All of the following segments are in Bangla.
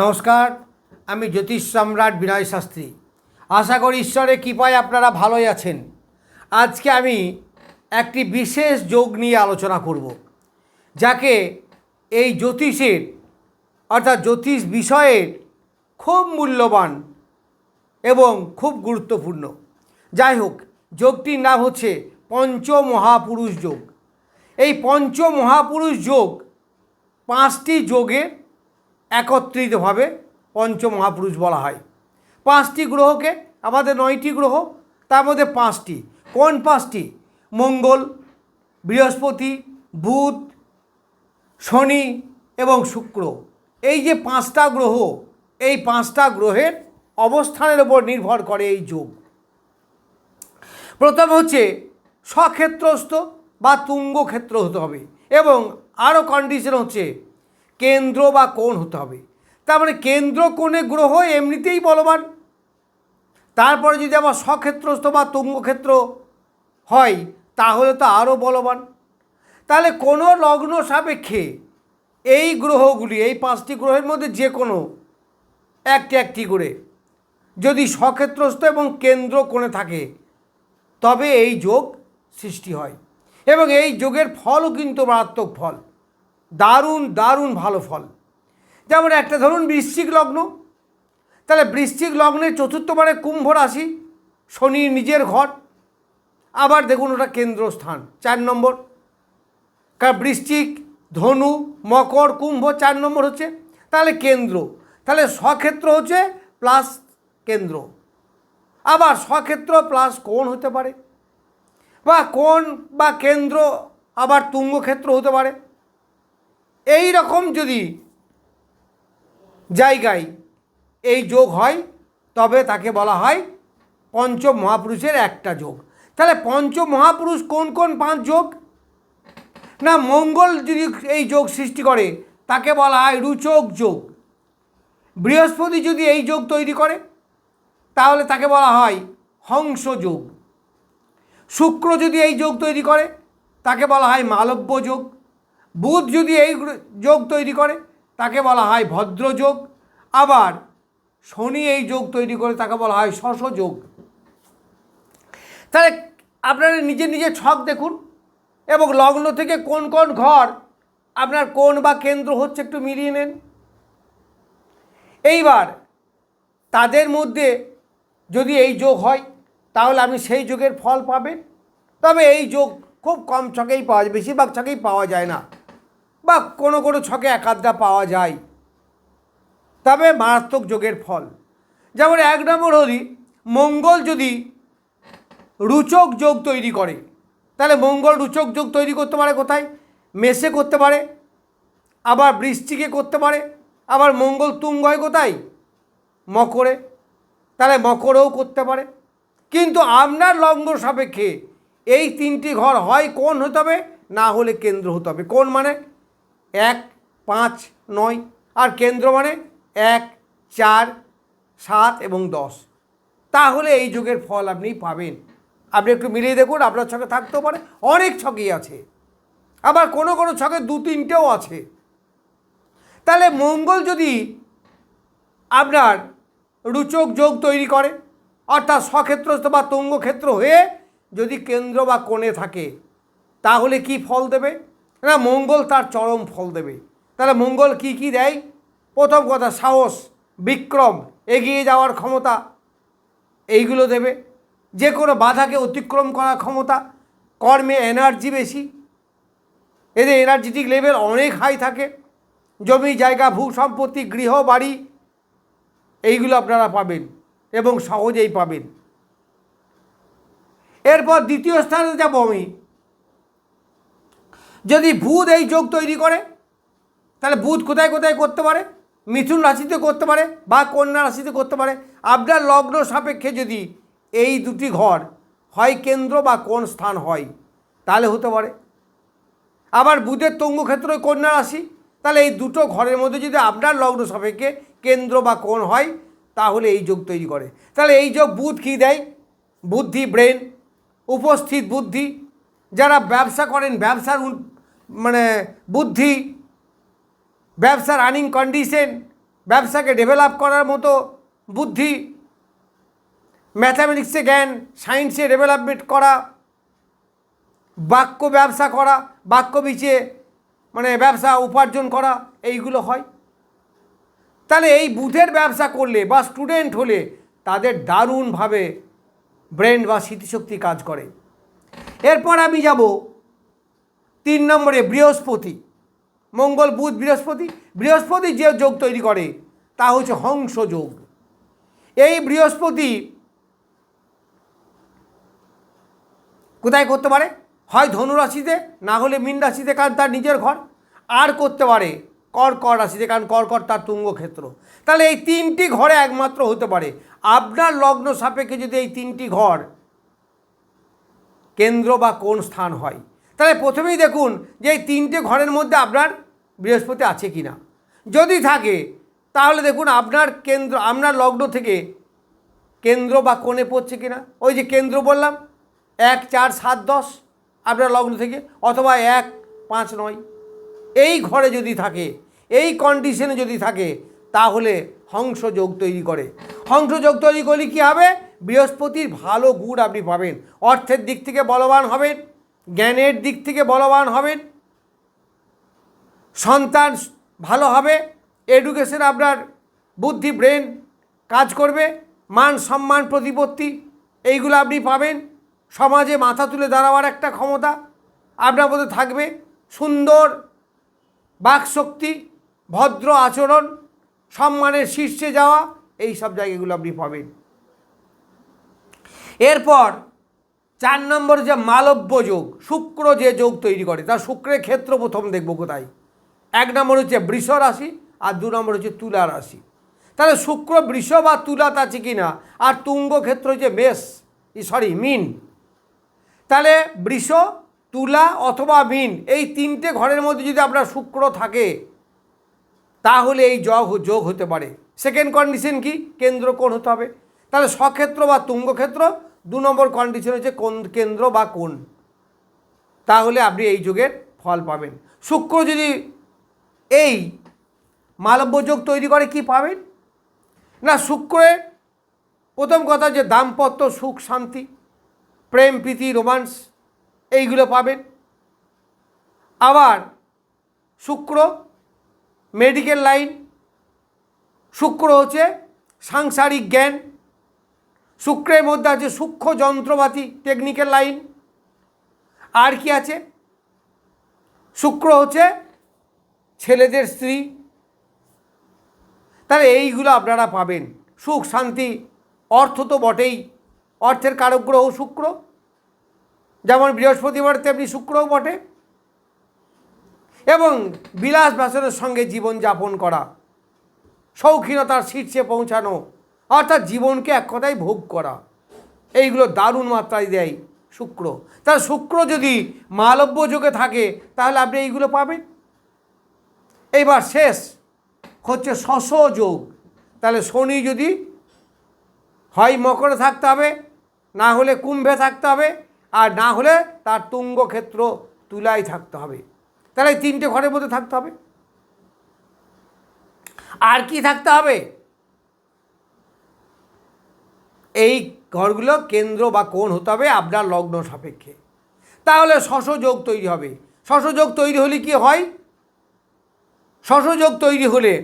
নমস্কার, আমি জ্যোতিষ সম্রাট বিনয় শাস্ত্রী। আশা করি ঈশ্বরের কৃপায় আপনারা ভালোই আছেন। আজকে আমি একটি বিশেষ যোগ নিয়ে আলোচনা করব, যাকে এই জ্যোতিষের, অর্থাৎ জ্যোতিষ বিষয়ের খুব মূল্যবান এবং খুব গুরুত্বপূর্ণ। যাই হোক, যোগটির নাম হচ্ছে পঞ্চ মহাপুরুষ যোগ। এই পঞ্চ মহাপুরুষ যোগ পাঁচটি যোগের একত্রিতভাবে পঞ্চ মহাপুরুষ বলা হয়। পাঁচটি গ্রহকে, আমাদের নয়টি গ্রহ, তার মধ্যে পাঁচটি। কোন পাঁচটি? মঙ্গল, বৃহস্পতি, বুধ, শনি এবং শুক্র। এই যে পাঁচটা গ্রহ, এই পাঁচটা গ্রহের অবস্থানের উপর নির্ভর করে এই যোগ। প্রথম হচ্ছে স্বক্ষেত্রস্থ বা তুঙ্গ ক্ষেত্র হতে হবে এবং আরও কন্ডিশন হচ্ছে কেন্দ্র বা কোণ হতে হবে। তার মানে কেন্দ্র কোণে গ্রহ এমনিতেই বলবান। তারপরে যদি আবার স্বক্ষেত্রস্থ বা তুঙ্গক্ষেত্র হয়, তাহলে তো আরও বলবান। তাহলে কোনো লগ্ন সাপেক্ষে এই গ্রহগুলি, এই পাঁচটি গ্রহের মধ্যে যে কোনো একটি একটি করে যদি স্বক্ষেত্রস্থ এবং কেন্দ্র কোণে থাকে, তবে এই যোগ সৃষ্টি হয়। এবং এই যোগের ফলও কিন্তু মারাত্মক ফল। দারুণ দারুণ ভালো ফল। যেমন একটা ধরুন বৃশ্চিক লগ্ন। তাহলে বৃশ্চিক লগ্নের চতুর্থ মানে কুম্ভ রাশি শনির নিজের ঘর। আবার দেখুন ওটা কেন্দ্রস্থান, চার নম্বর। কারণ বৃশ্চিক, ধনু, মকর, কুম্ভ চার নম্বর হচ্ছে তাহলে কেন্দ্র। তাহলে স্বক্ষেত্র হচ্ছে প্লাস কেন্দ্র। আবার স্বক্ষেত্র প্লাস কোণ হতে পারে। বা কোণ বা কেন্দ্র আবার তুঙ্গক্ষেত্র হতে পারে। এই রকম যদি জায়গায় এই যোগ হয়, তবে তাকে বলা হয় পঞ্চ মহাপুরুষের একটা যোগ। তাহলে পঞ্চ মহাপুরুষ কোন কোন পাঁচ যোগ? না, মঙ্গল যদি এই যোগ সৃষ্টি করে, তাকে বলা হয় রুচক যোগ। বৃহস্পতি যদি এই যোগ তৈরি করে, তাহলে তাকে বলা হয় হংস যোগ। শুক্র যদি এই যোগ তৈরি করে, তাকে বলা হয় মালব্য যোগ। বুধ যদি এই যোগ তৈরি করে, তাকে বলা হয় ভদ্র যোগ। আবার শনি এই যোগ তৈরি করে, তাকে বলা হয় শশ যোগ। তাহলে আপনারা নিজে নিজে ছক দেখুন, এবং লগ্ন থেকে কোন কোন ঘর আপনার কোন বা কেন্দ্র হচ্ছে একটু মিলিয়ে নেন। এইবার তাদের মধ্যে যদি এই যোগ হয়, তাহলে আপনি সেই যোগের ফল পাবেন। তবে এই যোগ খুব কম ছকেই পাওয়া যায়, বেশিরভাগ ছকেই পাওয়া যায় না। বা কোনো কোনো ছকে একাধটা পাওয়া যায়। তবে মারাত্মক যোগের ফল। যেমন এক নম্বর হলি মঙ্গল যদি রুচক যোগ তৈরি করে, তাহলে মঙ্গল রুচক যোগ তৈরি করতে পারে কোথায়? মেসে করতে পারে, আবার বৃষ্টিকে করতে পারে, আবার মঙ্গল তুঙ্গ হয় কোথায়? মকরে। তাহলে মকরেও করতে পারে। কিন্তু আপনার লগ্ন সাপেক্ষে এই তিনটি ঘর হয় কোন হতে হবে? না হলে কেন্দ্র হতে হবে। কোন মানে? এক, পাঁচ, নয়, আর কেন্দ্র মানে এক, চার, সাত এবং দশ। তাহলে এই যুগের ফল আপনি পাবেন। আপনি একটু মিলিয়ে দেখুন, আপনার ছকে থাকতেও পারে। অনেক ছকেই আছে। আবার কোনো কোনো ছকে দু তিনটেও আছে। তাহলে মঙ্গল যদি আপনার রুচক যোগ তৈরি করে, অর্থাৎ স্বক্ষেত্রস্থ বা তুঙ্গক্ষেত্র হয়ে যদি কেন্দ্র বা কোণে থাকে, তাহলে কি ফল দেবে? না, মঙ্গল তার চরম ফল দেবে। তাহলে মঙ্গল কি কি দেয়? প্রথম কথা, সাহস, বিক্রম, এগিয়ে যাওয়ার ক্ষমতা, এইগুলো দেবে। যে কোনো বাধাকে অতিক্রম করার ক্ষমতা, কর্মে এনার্জি বেশি। এদের এনার্জেটিক লেভেল অনেক হাই থাকে। জমি, জায়গা, ভূ সম্পত্তি, গৃহ, বাড়ি, এইগুলো আপনারা পাবেন এবং সহজেই পাবেন। এরপর দ্বিতীয় স্থানে যাব আমি। যদি বুধ এই যোগ তৈরি করে, তাহলে বুধ কোথায় কোথায় করতে পারে? মিথুন রাশিতে করতে পারে বা কন্যা রাশিতে করতে পারে। আপনার লগ্ন সাপেক্ষে যদি এই দুটি ঘর হয় কেন্দ্র বা কোন স্থান হয়, তাহলে হতে পারে। আবার বুধের তঙ্গক্ষেত্র কন্যা রাশি, তাহলে এই দুটো ঘরের মধ্যে যদি আপনার লগ্ন সাপেক্ষে কেন্দ্র বা কোন হয়, তাহলে এই যোগ তৈরি করে। তাহলে এই যোগ বুধ কী দেয়? বুদ্ধি, ব্রেন, উপস্থিত বুদ্ধি। যারা ব্যবসা করেন, ব্যবসার মানে বুদ্ধি ব্যবসা রানিং কন্ডিশন, ব্যবসাকে ডেভেলপ করার মতো বুদ্ধি, ম্যাথামেটিক্সে জ্ঞান, সায়েন্সে ডেভেলপমেন্ট করা, বাক্য ব্যবসা করা, বাক্য বিচে মানে ব্যবসা উপার্জন করা, এইগুলো হয়। তাহলে এই বুথের ব্যবসা করলে বা স্টুডেন্ট হলে তাদের দারুণভাবে ব্রেন বা স্মৃতিশক্তি কাজ করে। এরপর আমি যাব তিন নম্বরে বৃহস্পতি, মঙ্গল, বুধ, বৃহস্পতি। বৃহস্পতি যে যোগ তৈরি করে, তা হচ্ছে হংস যোগ। এই বৃহস্পতি কোথায় করতে পারে? হয় ধনুরাশিতে না হলে মীন রাশিতে, কারণ তার নিজের ঘর। আর করতে পারে কর্কট রাশিতে, কারণ কর্কট তার তুঙ্গ ক্ষেত্র তাহলে এই তিনটি ঘরে একমাত্র হতে পারে। আপনার লগ্ন সাপেক্ষে যদি এই তিনটি ঘর কেন্দ্র বা কোন স্থান হয় তাহলে প্রথমেই দেখুন যে এই তিনটে ঘরের মধ্যে আপনার বৃহস্পতি আছে কি না। যদি থাকে, তাহলে দেখুন আপনার কেন্দ্র, আপনার লগ্ন থেকে কেন্দ্র বা কোণে পড়ছে কি না। ওই যে কেন্দ্র বললাম, এক, চার, সাত, দশ আপনার লগ্ন থেকে, অথবা এক, পাঁচ, নয়। এই ঘরে যদি থাকে, এই কন্ডিশনে যদি থাকে, তাহলে হংসযোগ তৈরি করে। হংসযোগ তৈরি করলে কী হবে? বৃহস্পতির ভালো গুণ আপনি পাবেন। অর্থের দিক থেকে বলবান হবেন। জ্ঞানের দিক থেকে বলবান হবেন। সন্তান ভালো হবে এডুকেশন আপনার বুদ্ধি ব্রেন কাজ করবে, মান সম্মান প্রতিপত্তি এইগুলো আপনি পাবেন। সমাজে মাথা তুলে দাঁড়াবার একটা ক্ষমতা আপনার মধ্যে থাকবে। সুন্দর বাকশক্তি, ভদ্র আচরণ, সম্মানের শীর্ষে যাওয়া এই সব জায়গাগুলো আপনি পাবেন। এরপর চার নম্বর যে মালব্য যোগ, শুক্র যে যোগ তৈরি করে, তার শুক্রের ক্ষেত্র প্রথম দেখব কোথায়? এক নম্বর হচ্ছে বৃষ রাশি আর দু নম্বর হচ্ছে তুলা রাশি। তাহলে শুক্র, বৃষ বা তুলাত আছে কি না আর তুঙ্গ ক্ষেত্র হচ্ছে মেষ সরি মিন। তাহলে বৃষ, তুলা অথবা মিন, এই তিনটে ঘরের মধ্যে যদি আপনার শুক্র থাকে, তাহলে এই যোগ যোগ হতে পারে। সেকেন্ড কন্ডিশন কি? কেন্দ্র কোণ হতে হবে। তাহলে স্বক্ষেত্র বা তুঙ্গক্ষেত্র দু নম্বর কন্ডিশন হচ্ছে কোন কেন্দ্র বা কোন। তাহলে আপনি এই যুগের ফল পাবেন। শুক্র যদি এই মালব্য যোগ তৈরি করে, কি পাবেন? না, শুক্রের প্রথম কথা যে দাম্পত্য সুখ, শান্তি, প্রেম, প্রীতি, রোমান্স, এইগুলো পাবেন। আবার শুক্র মেডিকেল লাইন শুক্র হচ্ছে সাংসারিক জ্ঞান শুক্রের মধ্যে আছে সূক্ষ্ম যন্ত্রপাতি টেকনিক্যাল লাইন আর কি আছে? শুক্র হচ্ছে ছেলেদের স্ত্রী। তাহলে এইগুলো আপনারা পাবেন। সুখ, শান্তি, অর্থ তো বটেই। অর্থের কারক গ্রহ শুক্র। যেমন বৃহস্পতিবার তেমনি শুক্রও বটে। এবং বিলাস ব্যাসনের সঙ্গে জীবনযাপন করা। শৌখিনতার শীর্ষে পৌঁছানো। অর্থাৎ জীবনকে এক কথায় ভোগ করা। এইগুলো দারুণ মাত্রায় দেয় শুক্র। তাহলে শুক্র যদি মালব্য যোগে থাকে, তাহলে আপনি এইগুলো পাবেন। এইবার শেষ হচ্ছে শশ যোগ। তাহলে শনি যদি হয় মকরে থাকতে হবে, না হলে কুম্ভে থাকতে হবে, আর না হলে তার তুঙ্গ ক্ষেত্র তুলাই থাকতে হবে। তাহলে তিনটে ঘরের মধ্যে থাকতে হবে। আর কি থাকতে হবে? এই ঘরগুলো কেন্দ্র বা কোণ হতে হবে আপনার লগ্ন সাপেক্ষে। তাহলে শশযোগ তৈরি হবে। শশযোগ তৈরি হলে কি হয়? শশযোগ তৈরি হলে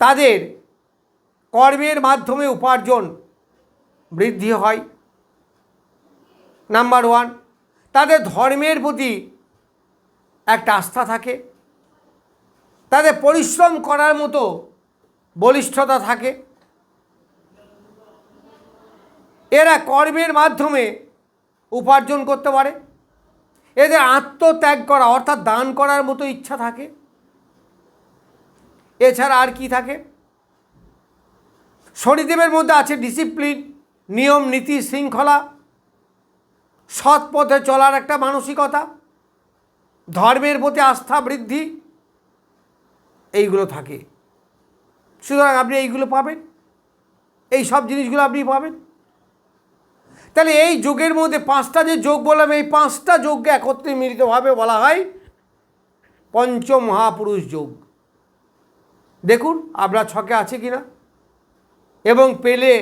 তাদের কর্মের মাধ্যমে উপার্জন বৃদ্ধি হয়। নাম্বার ওয়ান, তাদের ধর্মের প্রতি একটা আস্থা থাকে। তাদের পরিশ্রম করার মতো বলিষ্ঠতা থাকে। এরা কর্মের মাধ্যমে উপার্জন করতে পারে। এদের আত্মত্যাগ করা, অর্থাৎ দান করার মতো ইচ্ছা থাকে। এছাড়া আর কি থাকে? শনিদেবের মধ্যে আছে ডিসিপ্লিন নিয়ম, নীতি, শৃঙ্খলা। সৎ পথে চলার একটা মানসিকতা। ধর্মের প্রতি আস্থা বৃদ্ধি। এইগুলো থাকে। সুতরাং আপনি এইগুলো পাবেন। এই সব জিনিসগুলো আপনি পাবেন। তাহলে এই যোগের মধ্যে পাঁচটা যে যোগ বললাম, এই পাঁচটা যোগকে একত্রে মিলিতভাবে বলা হয় পঞ্চ মহাপুরুষ যোগ। দেখুন আপনার ছকে আছে কি না এবং পেলে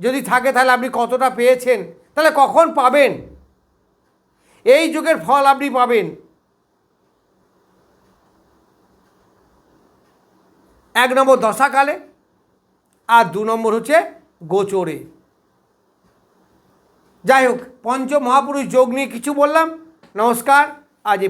যদি থাকে, তাহলে আপনি কতটা পেয়েছেন? তাহলে কখন পাবেন? এই যুগের ফল আপনি পাবেন। এক নম্বর দশাকালে, আর দু নম্বর হচ্ছে গোচরে। যাই হোক পঞ্চ মহাপুরুষ যোগ নিয়ে কিছু বললাম। নমস্কার আজ